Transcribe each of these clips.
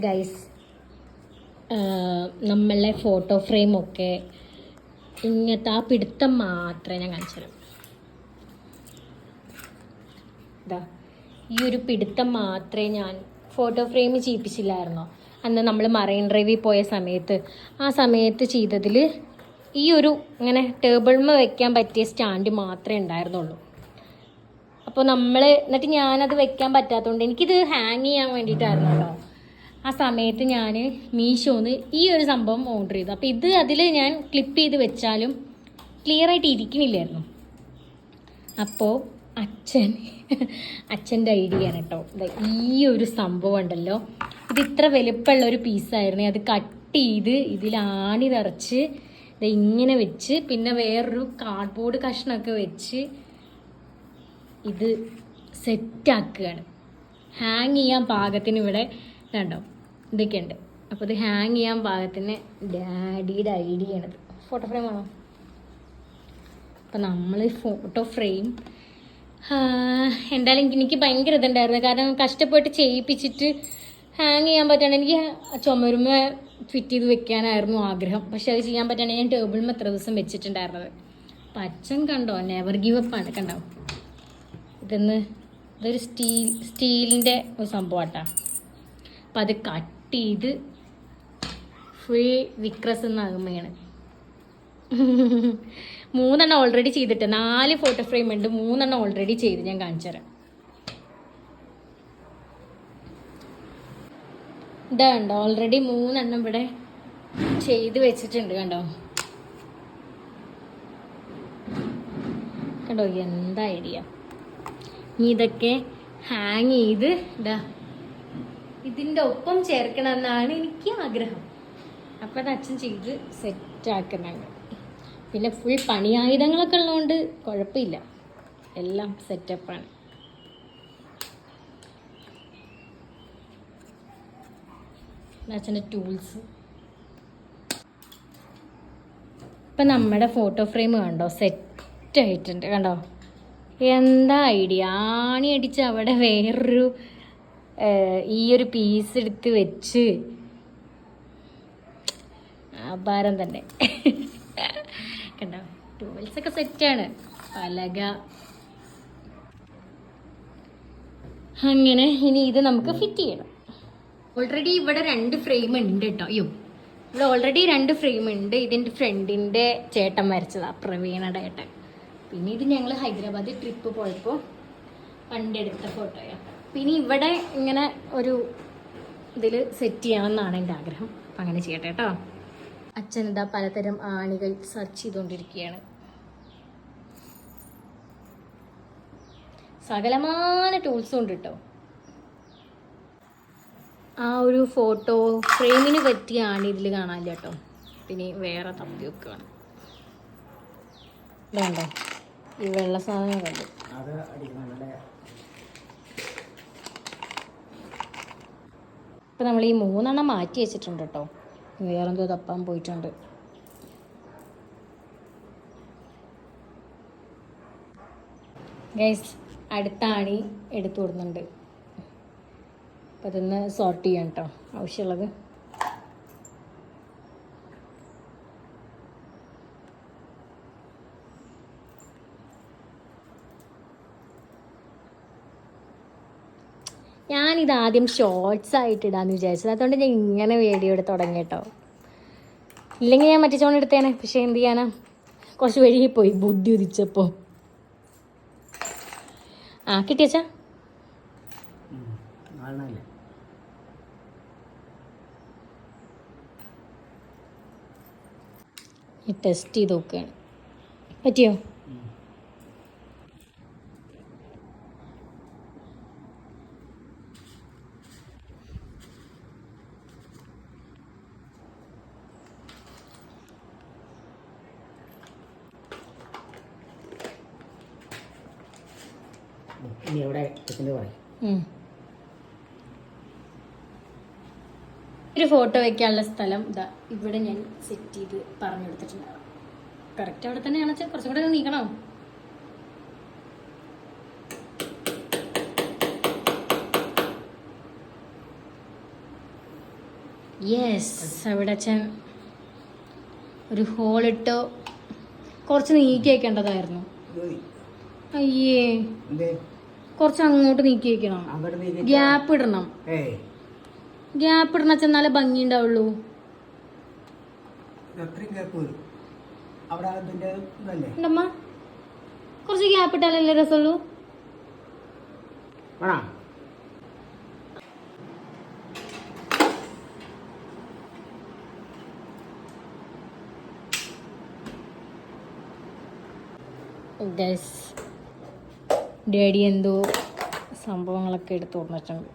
Guys നമ്മളെ photo ഫ്രെയിമൊക്കെ ഇങ്ങനത്തെ ആ പിടുത്തം മാത്രമേ ഞാൻ കാണിച്ചു തരാം. ഈ ഒരു പിടുത്തം മാത്രമേ ഞാൻ ഫോട്ടോ ഫ്രെയിം ചെയ്യിപ്പിച്ചില്ലായിരുന്നോ? അന്ന് നമ്മൾ മറൈൻ ഡ്രൈവിൽ പോയ സമയത്ത്. ആ സമയത്ത് ചെയ്തതിൽ ഈ ഒരു ഇങ്ങനെ ടേബിൾമ വെക്കാൻ പറ്റിയ സ്റ്റാൻഡ് മാത്രമേ ഉണ്ടായിരുന്നുള്ളൂ. അപ്പോൾ നമ്മൾ എന്നിട്ട് ഞാനത് വെക്കാൻ പറ്റാത്തതുകൊണ്ട് എനിക്കിത് ഹാങ് ചെയ്യാൻ വേണ്ടിയിട്ടായിരുന്നു കേട്ടോ. ആ സമയത്ത് ഞാൻ മീഷോന്ന് ഈ ഒരു സംഭവം ഓർഡർ ചെയ്തു. അപ്പോൾ ഇത് അതിൽ ഞാൻ ക്ലിപ്പ് ചെയ്ത് വെച്ചാലും ക്ലിയർ ആയിട്ട് ഇരിക്കണില്ലായിരുന്നു. അപ്പോൾ അച്ഛൻ അച്ഛന്റെ ഐഡിയ ആണ് കേട്ടോ. ഈ ഒരു സംഭവം ഉണ്ടല്ലോ. ഇത് ഇത്ര വലുപ്പമുള്ള ഒരു പീസായിരുന്നു അത് കട്ട് ചെയ്ത് ഇതിൽ ആണി നിറച്ച് ഇത് ഇങ്ങനെ വെച്ച് പിന്നെ വേറൊരു കാർഡ്ബോർഡ് കഷ്ണമൊക്കെ വെച്ച് ഇത് സെറ്റാക്കുകയാണ് ഹാങ് ചെയ്യാൻ പാകത്തിന് ഇവിടെ കണ്ടോ? ഇതൊക്കെ ഉണ്ട് അപ്പോൾ ഇത് ഹാങ് ചെയ്യാൻ പാകത്തിന് ഡാഡിയുടെ ഐഡിയ ആണത്. ഫോട്ടോ ഫ്രെയിം ആണോ? അപ്പം നമ്മൾ ഫോട്ടോ ഫ്രെയിം എന്തായാലും എനിക്ക് ഭയങ്കര ഇതുണ്ടായിരുന്നു. കാരണം കഷ്ടപ്പെട്ട് ചെയ്യിപ്പിച്ചിട്ട് ഹാങ് ചെയ്യാൻ പറ്റാണ്ട് എനിക്ക് ചുമരുമ ഫിറ്റ് ചെയ്ത് വെക്കാനായിരുന്നു ആഗ്രഹം. പക്ഷെ അത് ചെയ്യാൻ പറ്റാണ്ട് ഞാൻ ടേബിളിൽ എത്ര ദിവസം വെച്ചിട്ടുണ്ടായിരുന്നത്. അച്ഛൻ കണ്ടോ? നെവർ ഗീവ് അപ്പ് ആണ്. കണ്ടോ? ഇതെന്ന് ഇതൊരു സ്റ്റീൽ സ്റ്റീലിന്റെ ഒരു സംഭവം കേട്ടോ അപ്പം അത് കട്ട് ചെയ്ത് ഫുൾ വിക്രസ് എന്നാകുമ്പോഴാണ് മൂന്നെണ്ണം ഓൾറെഡി ചെയ്തിട്ട് നാല് ഫോട്ടോ ഫ്രെയിം ഉണ്ട് മൂന്നെണ്ണം ഓൾറെഡി ചെയ്ത് ഞാൻ കാണിച്ചു തരാം. ഇതാ കണ്ടോ ഓൾറെഡി മൂന്നെണ്ണം ഇവിടെ ചെയ്ത് വെച്ചിട്ടുണ്ട് കണ്ടോ? കണ്ടോ എന്താ ഐഡിയ ഇതൊക്കെ ഹാങ് ചെയ്ത് ഇതാ ഇതിന്റെ ഒപ്പം ചേർക്കണമെന്നാണ് എനിക്ക് ആഗ്രഹം. അപ്പം അത് അച്ഛൻ ചെയ്ത് സെറ്റാക്കുന്നുണ്ട് പിന്നെ ഫുൾ പണിയായുധങ്ങളൊക്കെ ഉള്ളതുകൊണ്ട് കുഴപ്പമില്ല. എല്ലാം സെറ്റപ്പാണ് അച്ഛന്റെ ടൂൾസ് ഇപ്പം നമ്മുടെ ഫോട്ടോ ഫ്രെയിം കണ്ടോ? സെറ്റ് ആയിട്ടുണ്ട്. കണ്ടോ? എന്താ ഐഡിയ ആണി അടിച്ച് അവിടെ വേറൊരു ഈ ഒരു പീസ് എടുത്ത് വെച്ച് അപാരം തന്നെ. കണ്ടോ? ടൂൾസ് ഒക്കെ സെറ്റാണ് പലക. അങ്ങനെ ഇനി ഇത് നമുക്ക് ഫിറ്റ് ചെയ്യണം. ഓൾറെഡി ഇവിടെ രണ്ട് ഫ്രെയിം ഉണ്ട് കേട്ടോ അയ്യോ. ഇവിടെ ഓൾറെഡി രണ്ട് ഫ്രെയിം ഉണ്ട്. ഇതിന്റെ ഫ്രണ്ടിന്റെ ചേട്ടൻ വരച്ചതാണ് പ്രവീണയുടെ ചേട്ടൻ പിന്നെ ഇത് ഞങ്ങൾ ഹൈദരാബാദ് ട്രിപ്പ് പോയപ്പോൾ പണ്ടെടുത്ത ഫോട്ടോയാണ് പിന്നെ ഇവിടെ ഇങ്ങനെ ഒരു ഇതിൽ സെറ്റ് ചെയ്യണമെന്നാണ് എന്റെ ആഗ്രഹം. അപ്പം അങ്ങനെ ചെയ്യട്ടെ കേട്ടോ. അച്ഛൻ എന്താ പലതരം ആണികൾ സെർച്ച് ചെയ്തുകൊണ്ടിരിക്കുകയാണ് സകലമായ ടൂൾസും ഉണ്ട് കേട്ടോ ആ ഒരു ഫോട്ടോ ഫ്രെയിമിന് പറ്റിയ ആണി ഇതിൽ കാണാനില്ല കേട്ടോ പിന്നെ വേറെ തപ്പി വെക്കുകയാണ് വേണ്ട ഈ വെള്ള സാധനം കണ്ടു അത് അടിക്കുന്നുണ്ടല്ലേ ഇപ്പം നമ്മൾ ഈ മൂന്നെണ്ണം മാറ്റി വെച്ചിട്ടുണ്ട് കേട്ടോ വേറെന്തോ തപ്പാൻ പോയിട്ടുണ്ട്. ഗൈസ് അടുത്ത ആണി എടുത്തു കൊടുക്കുന്നുണ്ട്. അപ്പം അതൊന്ന് സോർട്ട് ചെയ്യാം കേട്ടോ ആവശ്യമുള്ളത്. ഞാനിത് ആദ്യം ഷോർട്സ് ആയിട്ട് ഇടാന്ന് വിചാരിച്ചത്. അതുകൊണ്ട് ഞാൻ ഇങ്ങനെ വീഡിയോ എടുത്ത് തുടങ്ങി കേട്ടോ. ഇല്ലെങ്കിൽ ഞാൻ മറ്റേ ചോൺ എടുത്തേനെ. പക്ഷെ എന്ത് ചെയ്യാനാ? കുറച്ച് വഴുകി പോയി. ബുദ്ധി ഉദിച്ചപ്പോൾ ആ കിട്ടിയച്ചാ ടെസ്റ്റ് ചെയ്ത് നോക്കുകയാണ്. പറ്റിയോ? ഇനി എവിടെ കിട്ടുന്നത് പറയും. ഒരു ഫോട്ടോ വെക്കാനുള്ള സ്ഥലം ഇതാ ഇവിടെ ഞാൻ സെറ്റ് ചെയ്ത് പറഞ്ഞു കൊടുത്തിട്ടുണ്ടാവും കറക്റ്റ് അവിടെ തന്നെയാണ് വെച്ചാൽ കുറച്ചും കൂടെ നീക്കണോ. യെസ് അവിടെ അച്ഛൻ ഒരു ഹോളിട്ടോ കുറച്ച് നീക്കി വെക്കേണ്ടതായിരുന്നു. അയ്യേ. കുറച്ച് അങ്ങോട്ട് നീക്കി വെക്കണം ഗ്യാപ്പ് ഇടണം. ഗ്യാപ്പ് ഇടണം ചെന്നാലേ ഭംഗി ഉണ്ടാവുള്ളൂ കുറച്ച് ഗ്യാപ്പ് ഇട്ടാലല്ലേ രസമുള്ളൂ? ഗസ് ഡാഡി എന്തോ സംഭവങ്ങളൊക്കെ എടുത്തു വന്നിട്ടുണ്ട്.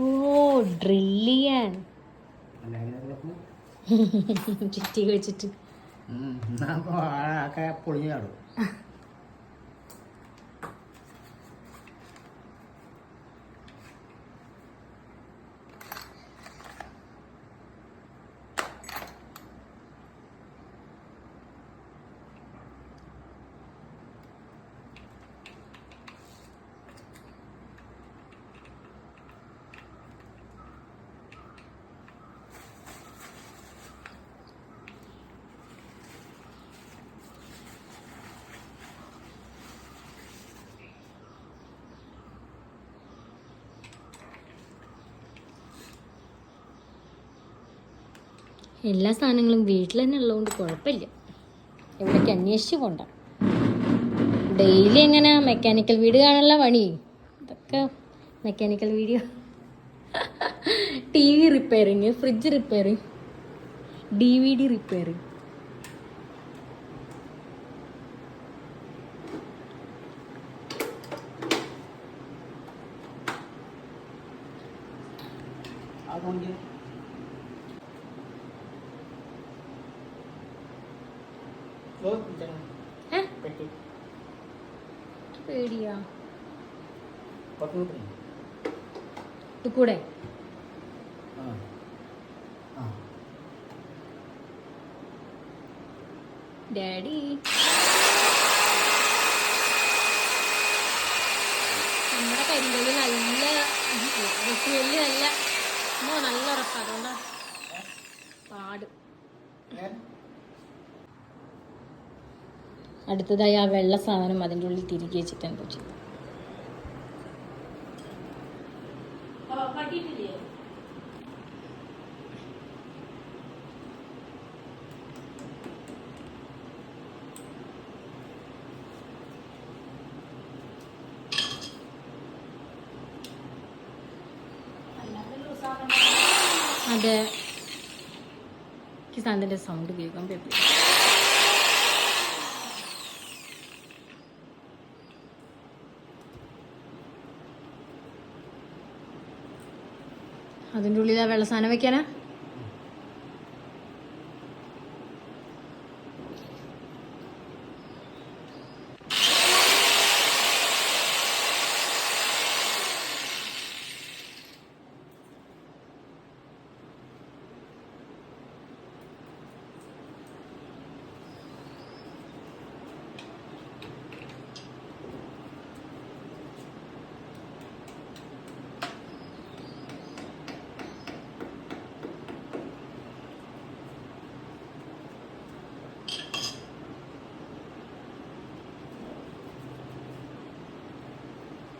ഓ ഡ്രില്ലിയൻ. ചെയ്യാൻ ചുറ്റി വെച്ചിട്ട്. പൊളിഞ്ഞു ചാടും. എല്ലാ സാധനങ്ങളും വീട്ടിൽ തന്നെ ഉള്ളതുകൊണ്ട് കുഴപ്പമില്ല. എവിടേക്ക് അന്വേഷിച്ച് പോണ്ട. ഡെയിലി എങ്ങനെ മെക്കാനിക്കൽ വീട് കാണാനുള്ള പണി? ഇതൊക്കെ mechanical video. T V repairing fridge repairing D V D repairing അതുകൊണ്ട് ഓ, ഇതാണ്. ഏ പെട്ടി. പേടിയാ. കൂടെ. ഡാഡി. നമ്മുടെ കരിങ്കല്ല് നല്ല വലിയ നല്ല നല്ല ഉറപ്പാണ് അതുകൊണ്ടാ അടുത്തതായി ആ വെള്ള സാധനം അതിന്റെ ഉള്ളിൽ തിരികെ വെച്ചിട്ട് എന്തോ ചെയ്യും അതെ. ഈ സൗണ്ട് കേൾക്കാൻ പറ്റില്ല. അതിന്റെ ഉള്ളിൽ ആ വെള്ള സാധനം വെക്കാനാ?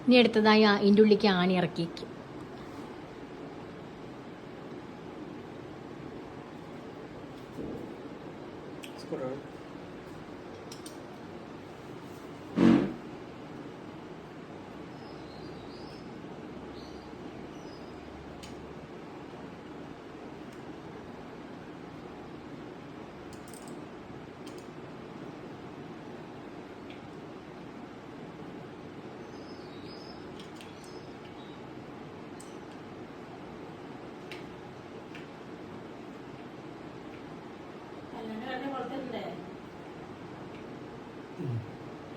ഇനി എടുത്തതായി ഇതിന്റെ ഉള്ളിലേക്ക് ആണി സ്ക്രൂ.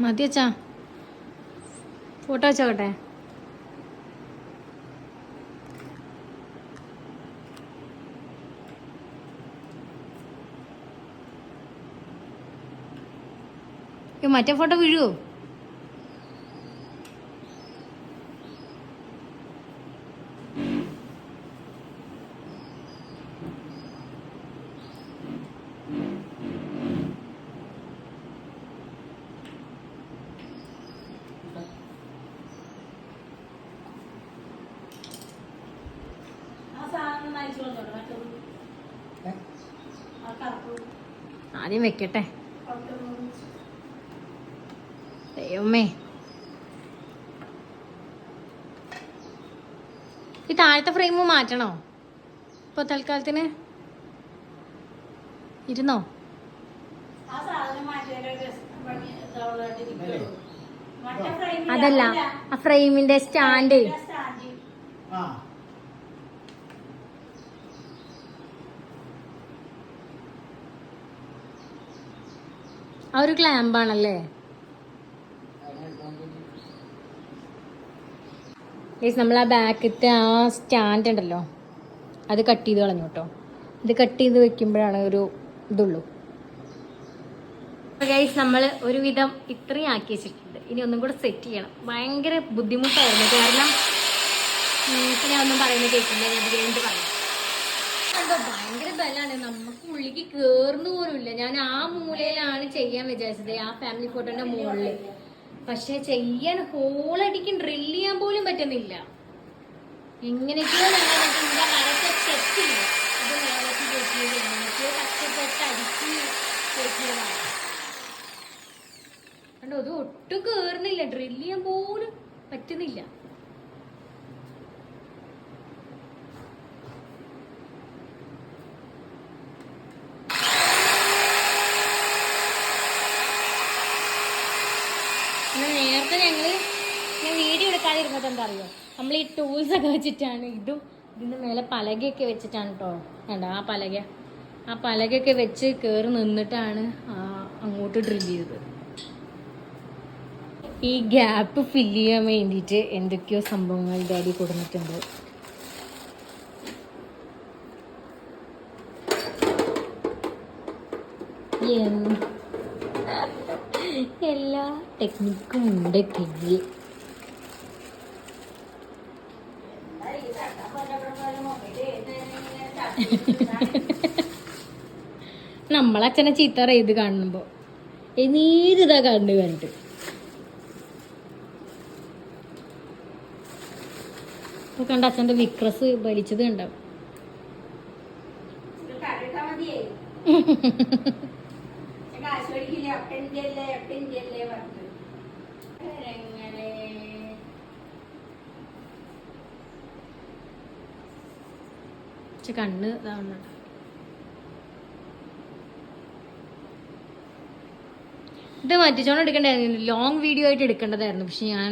മതി അച്ഛാ. ഫോട്ടോ വെച്ചോട്ടെ മറ്റേ ഫോട്ടോ വീഴുവോ? ആദ്യം വെക്കട്ടെ. ദൈവമേ. ഈ താഴത്തെ ഫ്രെയിം മാറ്റണോ? ഇപ്പൊ തൽക്കാലത്തിന്? ഇരുന്നോ? അതല്ല ആ ഫ്രെയിമിന്റെ സ്റ്റാൻഡ് ആ. ആ ഒരു ക്ലാമ്പാണല്ലേ ഗൈസ് നമ്മൾ ആ ബാക്കത്തെ ആ സ്റ്റാൻഡ് ഉണ്ടല്ലോ അത് കട്ട് ചെയ്ത് കളഞ്ഞു കേട്ടോ. ഇത് കട്ട് ചെയ്ത് വെക്കുമ്പോഴാണ് ഒരു ഇതുള്ളൂ. ഗൈസ് നമ്മൾ ഒരുവിധം ഇത്രയും ആക്കി വെച്ചിട്ടുണ്ട്. ഇനി ഒന്നും കൂടെ സെറ്റ് ചെയ്യണം. ഭയങ്കര ബുദ്ധിമുട്ടായിരുന്നു. കാരണം ഞാൻ ഒന്നും പറയുന്നത് കേൾക്കില്ല ഞാൻ വീണ്ടും പറയാം? ഭയങ്കര ബലാണ് നമുക്ക് ഉള്ളിക്ക് കേറുന്ന പോലും ഇല്ല. ഞാൻ ആ മൂലയിലാണ് ചെയ്യാൻ വിചാരിച്ചത് ആ ഫാമിലി ഫോട്ടോന്റെ മുകളിൽ പക്ഷെ ചെയ്യാൻ ഹോളടിക്കും ഡ്രിൽ ചെയ്യാൻ പോലും പറ്റുന്നില്ല. എങ്ങനെയൊക്കെയോ കണ്ടോ? അത് ഒട്ടും കേറുന്നില്ല. ഡ്രില്ല് ചെയ്യാൻ പോലും പറ്റുന്നില്ല പിന്നെ നേരത്തെ ഞങ്ങൾ ഞാൻ വീഡിയോ എടുക്കാതിരുന്നത് എന്താ അറിയോ നമ്മൾ ഈ ടൂൾസ് ഒക്കെ വെച്ചിട്ടാണ് ഇതും ഇതിന്റെ മേലെ പലകയൊക്കെ വെച്ചിട്ടാണ് കേട്ടോ കണ്ടോ? ആ പലക. ആ പലകയൊക്കെ വെച്ച് കയറി നിന്നിട്ടാണ് അങ്ങോട്ട് ഡ്രിൽ ചെയ്തത്. ഈ ഗ്യാപ്പ് ഫില്ല് ചെയ്യാൻ വേണ്ടിയിട്ട് എന്തൊക്കെയോ സംഭവങ്ങൾ ഡാഡി കൊടുത്തിട്ടുണ്ട്. എല്ലാ ടെക്നിക്കും ഉണ്ട് കയ്യിൽ. നമ്മളച്ഛനെ ചീത്ത പറയത് കാണുമ്പോ. നീരിതാ കണ്ടു കണ്ടിട്ട്. ഇപ്പൊ കണ്ട അച്ഛന്റെ വിക്രസ് വലിച്ചത് കണ്ടാവും പക്ഷെ കണ്ണ് ഇതാവുന്നുണ്ട് ഇത് മറ്റിച്ചോണം എടുക്കണ്ടായിരുന്നു. ലോങ് വീഡിയോ ആയിട്ട് എടുക്കേണ്ടതായിരുന്നു. പക്ഷെ ഞാൻ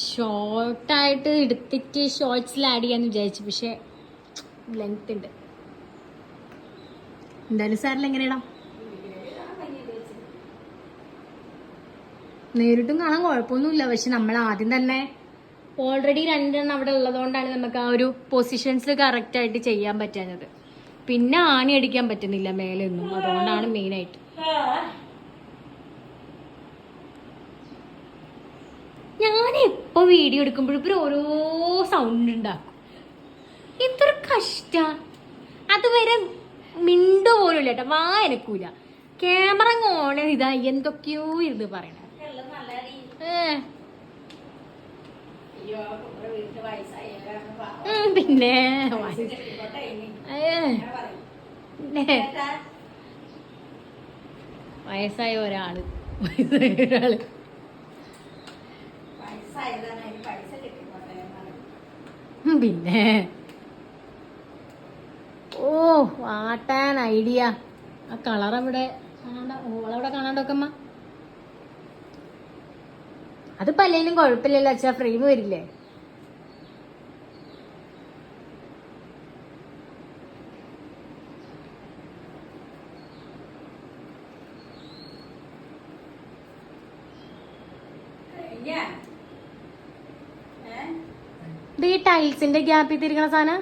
ഷോർട്ടായിട്ട് എടുത്തിട്ട് ഷോർട്സിൽ ആഡ് ചെയ്യാന്ന് വിചാരിച്ചു. പക്ഷെ ലെങ്ത് ഉണ്ട്. എന്തായാലും സാറിൽ എങ്ങനെ ഇടാം നേരിട്ടും കാണാൻ കുഴപ്പമൊന്നുമില്ല. പക്ഷെ നമ്മൾ ആദ്യം തന്നെ ഓൾറെഡി രണ്ടെണ്ണം അവിടെ ഉള്ളതുകൊണ്ടാണ് നമുക്ക് ആ ഒരു പൊസിഷൻസ് കറക്റ്റ് ആയിട്ട് ചെയ്യാൻ പറ്റാഞ്ഞത് പിന്നെ ആണി അടിക്കാൻ പറ്റുന്നില്ല മേലെ ഒന്നും അതുകൊണ്ടാണ് മെയിനായിട്ട് ഞാൻ എപ്പോ വീഡിയോ എടുക്കുമ്പോഴും ഇവർ ഓരോ സൗണ്ട് ഉണ്ടാക്കും. ഇത്ര കഷ്ട. അതുവരെ മിണ്ട പോലും ഇല്ല കേട്ടോ. വാ എനക്കൂല. ക്യാമറ ഓൺ ഇതാ എന്തൊക്കെയോ ഇരുന്ന് പറയണ. ഏ. ഉം, പിന്നെ വയസ്സായ ഒരാൾ വയസ്സായ ഒരാൾ പിന്നെ ഓ വാട്ടാൻ ഐഡിയ ആ കളർ അവിടെ കാണാണ്ട ഓളവിടെ കാണാണ്ടൊക്കമ്മ അത് പല്ലേലും കുഴപ്പമില്ലല്ലോ അച്ഛാ ഫ്രെയിം വരില്ലേ? ഇത് ഈ ടൈൽസിന്റെ ഗ്യാപ്പിൽ തിരിക്കണ സാധനം?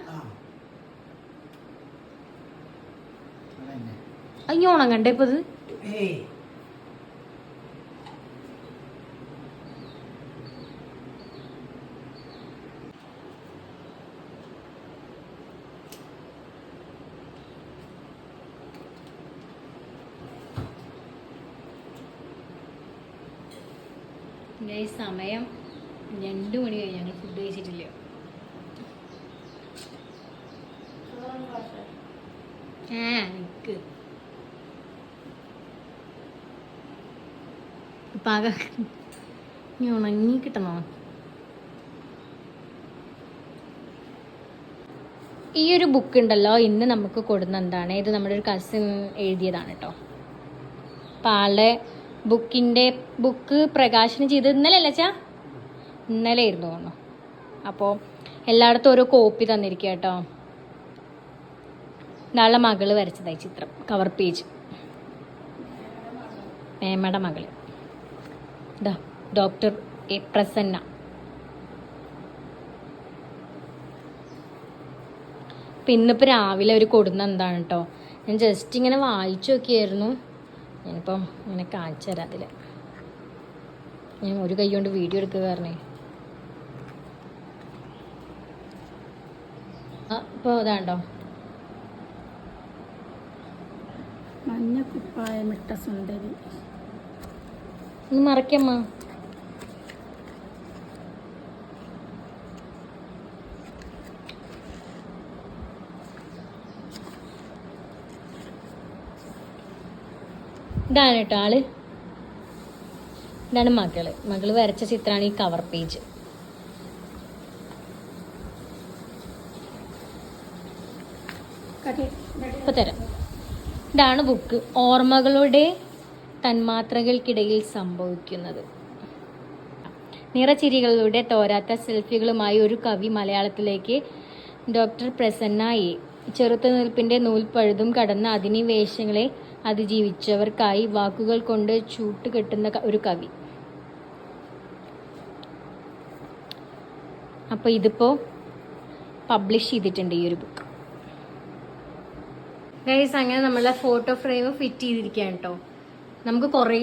അയ്യോ ഉണങ്ങണ്ടേ ഇപ്പൊ ഇത് ഈ സമയം രണ്ട് മണി കഴിഞ്ഞ് ഞങ്ങൾ ഫുഡ് കഴിച്ചിട്ടില്ല. ആ നിക്ക്. ഉണങ്ങി കിട്ടണോ ഈ ഒരു ബുക്ക് ഉണ്ടല്ലോ ഇന്ന് നമുക്ക് കൊടുന്ന എന്താണ് ഇത് നമ്മുടെ ഒരു കസിൻ എഴുതിയതാണ് കേട്ടോ അപ്പം ആളുടെ ബുക്കിന്റെ ബുക്ക് പ്രകാശനം ചെയ്ത് ഇന്നലെ അല്ല ചാ ഇന്നലെ ആയിരുന്നു തോന്നുന്നു. അപ്പോൾ എല്ലായിടത്തും ഓരോ കോപ്പി തന്നിരിക്കുക കേട്ടോ. നാളെ മകൾ വരച്ചതായി ചിത്രം കവർ പേജ് മേമയുടെ മകൾ. Doctor A Prasanna. പിന്നിപ്പോ ഇന്നിപ്പോൾ രാവിലെ അവർ കൊടുന്ന എന്താണ് കേട്ടോ? ഞാൻ ജസ്റ്റ് ഇങ്ങനെ വായിച്ചു നോക്കിയായിരുന്നു. ഞാനിപ്പം ഇങ്ങനെ കാണിച്ചു തരാം അതിൽ ഞാൻ ഒരു കൈ കൊണ്ട് വീഡിയോ എടുക്കുക കാരണേ അപ്പോൾ ഇപ്പോൾ ഇതാണ്ടോ മഞ്ഞ കുപ്പായമിട്ട സുന്ദരി. ഒന്ന് മറക്കമ്മ ഇതാണ് കേട്ടോ ആൾ. ഇതാണ് മകൾ. മകൾ വരച്ച ചിത്രമാണ് ഈ കവർ പേജ് ഇപ്പൊ തരാം. ഇതാണ് ബുക്ക് ഓർമ്മകളുടെ തന്മാത്രകൾക്കിടയിൽ സംഭവിക്കുന്നത്. നിറചിരികളിലൂടെ തോരാത്ത സെൽഫികളുമായി ഒരു കവി മലയാളത്തിലേക്ക് ഡോക്ടർ പ്രസന്നായി ചെറുത്തുനിൽപ്പിന്റെ നൂൽപ്പഴുതും കടന്ന അധിനിവേശങ്ങളെ അതിജീവിച്ചവർക്കായി വാക്കുകൾ കൊണ്ട് ചൂട്ടുകെട്ടുന്ന ഒരു കവി. അപ്പോൾ ഇതിപ്പോൾ പബ്ലിഷ് ചെയ്തിട്ടുണ്ട് ഈ ഒരു ബുക്ക് ഗൈസ് അങ്ങനെ നമ്മളെ ഫോട്ടോ ഫ്രെയിം ഫിറ്റ് ചെയ്തിരിക്കുകയാണ് കേട്ടോ നമുക്ക് കുറേ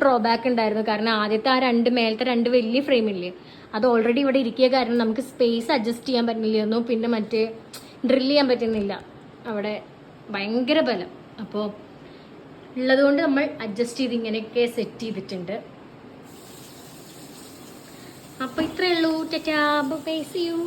ഡ്രോബാക്ക് ഉണ്ടായിരുന്നു. കാരണം ആദ്യത്തെ ആ രണ്ട് മേലത്തെ രണ്ട് വലിയ ഫ്രെയിമില്ലേ അത് ഓൾറെഡി ഇവിടെ ഇരിക്കുക കാരണം നമുക്ക് സ്പേസ് അഡ്ജസ്റ്റ് ചെയ്യാൻ പറ്റുന്നില്ലായിരുന്നു. പിന്നെ മറ്റേ ഡ്രിൽ ചെയ്യാൻ പറ്റുന്നില്ല. അവിടെ ഭയങ്കര ബലം. അപ്പോൾ ഉള്ളതുകൊണ്ട് നമ്മൾ അഡ്ജസ്റ്റ് ചെയ്ത് ഇങ്ങനെയൊക്കെ സെറ്റ് ചെയ്തിട്ടുണ്ട്. അപ്പോൾ ഇത്രയേ ഉള്ളൂ. Tata bye U